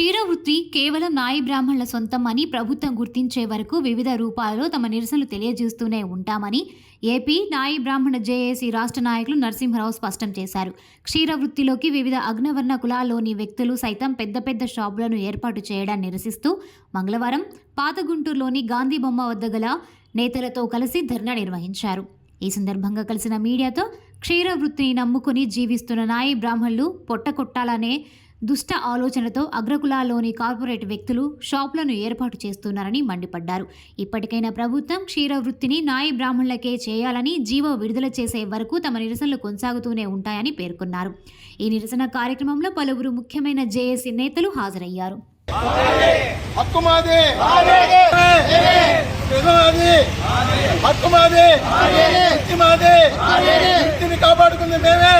కేవలం నాయి బ్రాహ్మణుల సొంతం అని ప్రభుత్వం గుర్తించే వరకు వివిధ రూపాలలో తమ నిరసనలు తెలియజేస్తూనే ఉంటామని ఏపీ నాయి బ్రాహ్మణ జేఏసీ రాష్ట్ర నాయకులు నరసింహరావు స్పష్టం చేశారు. క్షీర వృత్తిలోకి వివిధ అగ్నవర్ణ కులాల్లోని వ్యక్తులు సైతం పెద్ద పెద్ద షాపులను ఏర్పాటు చేయడాన్ని నిరసిస్తూ మంగళవారం పాత గుంటూరులోని గాంధీ బొమ్మ వద్ద గల నేతలతో కలిసి ధర్నా నిర్వహించారు. ఈ సందర్భంగా కలిసిన మీడియాతో క్షీర వృత్తిని నమ్ముకుని జీవిస్తున్న నాయి బ్రాహ్మణులు పొట్ట కొట్టాలనే దుష్ట ఆలోచనతో అగ్రకులాల్లోని కార్పొరేట్ వ్యక్తులు షాపులను ఏర్పాటు చేస్తున్నారని మండిపడ్డారు. ఇప్పటికైనా ప్రభుత్వం క్షీర వృత్తిని నాయి బ్రాహ్మణులకే చేయాలని జీవో విడుదల చేసే వరకు తమ నిరసనలు కొనసాగుతూనే ఉంటాయని పేర్కొన్నారు. ఈ నిరసన కార్యక్రమంలో పలువురు ముఖ్యమైన జేఏసీ నేతలు హాజరయ్యారు. కాపాడుకుంది మేమే!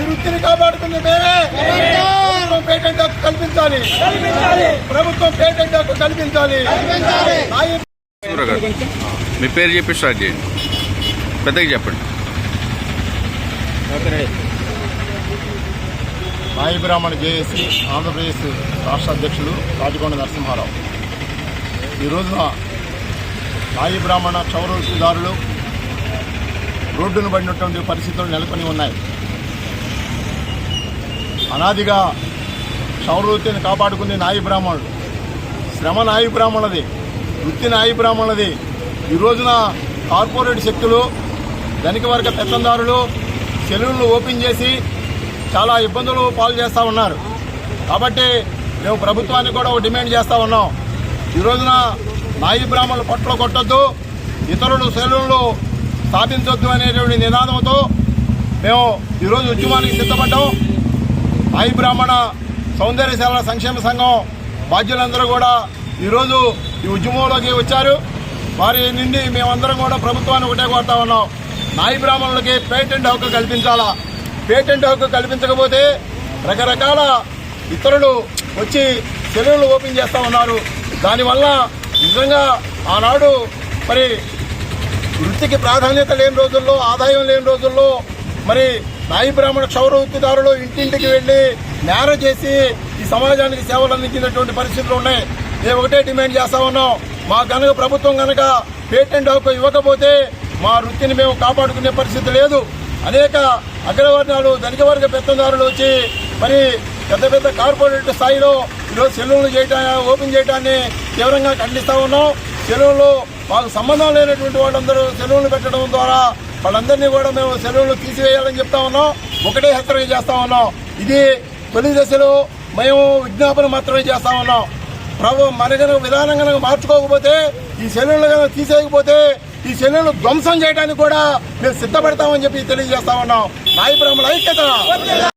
వృత్తిని కాపాడుకుంది మేమే! కల్పించాలి. ప్రభుత్వం పేటెంట్ హక్కు కల్పించాలి. మీ పేరు చెప్పి స్టార్ట్ చేయండి. పెద్దగా చెప్పండి. నాయి బ్రాహ్మణ జేఏసీ ఆంధ్రప్రదేశ్ రాష్ట్ర అధ్యక్షులు రాజకొండ నరసింహారావు. ఈ రోజున నాయి బ్రాహ్మణ క్షౌరవృత్తిదారులు రోడ్డును పడినటువంటి పరిస్థితులు నెలకొని ఉన్నాయి. అనాదిగా సంవృత్తిని కాపాడుకుంది నాయి బ్రాహ్మణులు శ్రమ నాయి బ్రాహ్మణులది వృత్తి నాయి బ్రాహ్మణులది. ఈ రోజున కార్పొరేట్ శక్తులు ధనిక వర్గ పెత్తందారులు సెలూన్లు ఓపెన్ చేసి చాలా ఇబ్బందులు పాలు చేస్తూ ఉన్నారు. కాబట్టి మేము ప్రభుత్వాన్ని కూడా ఒక డిమాండ్ చేస్తూ ఉన్నాం. ఈ రోజున నాయి బ్రాహ్మణులు పట్ల కొట్టొద్దు ఇతరులు సెలూన్లు స్థాపించొద్దు అనేటువంటి నినాదంతో మేము ఈరోజు ఉద్యమానికి సిద్ధపడ్డాం. నాయి బ్రాహ్మణ సౌందర్యశాల సంక్షేమ సంఘం బాధ్యులందరూ కూడా ఈరోజు ఈ ఉద్యమంలోకి వచ్చారు. వారి నుండి మేమందరం కూడా ప్రభుత్వాన్ని ఒకటే కోరుతా ఉన్నాం. నాయి బ్రాహ్మణులకి పేటెంట్ హక్కు కల్పించాలా? పేటెంట్ హక్కు కల్పించకపోతే రకరకాల ఇతరులు వచ్చి సెలవులు ఓపెన్ చేస్తూ ఉన్నారు. దానివల్ల నిజంగా ఆనాడు మరి వృత్తికి ప్రాధాన్యత లేని రోజుల్లో ఆదాయం లేని రోజుల్లో మరి నాయి బ్రాహ్మణ క్షౌర ఉక్కుదారులు ఇంటింటికి వెళ్ళి నేర చేసి ఈ సమాజానికి సేవలు అందించినటువంటి పరిస్థితులు ఉన్నాయి. మేము ఒకటే డిమాండ్ చేస్తా ఉన్నాం. మా కనుక ప్రభుత్వం కనుక పేటెంట్ హక్కు ఇవ్వకపోతే మా వృత్తిని మేము కాపాడుకునే పరిస్థితి లేదు. అనేక అగ్రవర్ణాలు ధనిక వర్గ పెత్తందారులు వచ్చి మరి పెద్ద పెద్ద కార్పొరేట్ స్థాయిలో ఈరోజు సెలవులు చేయటా ఓపెన్ చేయడాన్ని తీవ్రంగా ఖండిస్తూ ఉన్నాం. సెలవులు మాకు సంబంధం లేనటువంటి వాళ్ళందరూ సెలవులు పెట్టడం ద్వారా వాళ్ళందరినీ కూడా మేము సెలవులు తీసివేయాలని చెప్తా ఉన్నాం. ఒకటే హెచ్చరిక చేస్తా ఉన్నాం. ఇది తొలి దశలో మేము విజ్ఞాపన మాత్రమే చేస్తా ఉన్నాం. ప్రభు మన కనుక విధానం కనుక మార్చుకోకపోతే ఈ సెలవులు కనుక తీసేయకపోతే ఈ సెలవులు ధ్వంసం చేయడానికి కూడా మేము సిద్ధపడతామని చెప్పి తెలియజేస్తా ఉన్నాం. నాయ బ్రాహ్మణ ఐక్యత!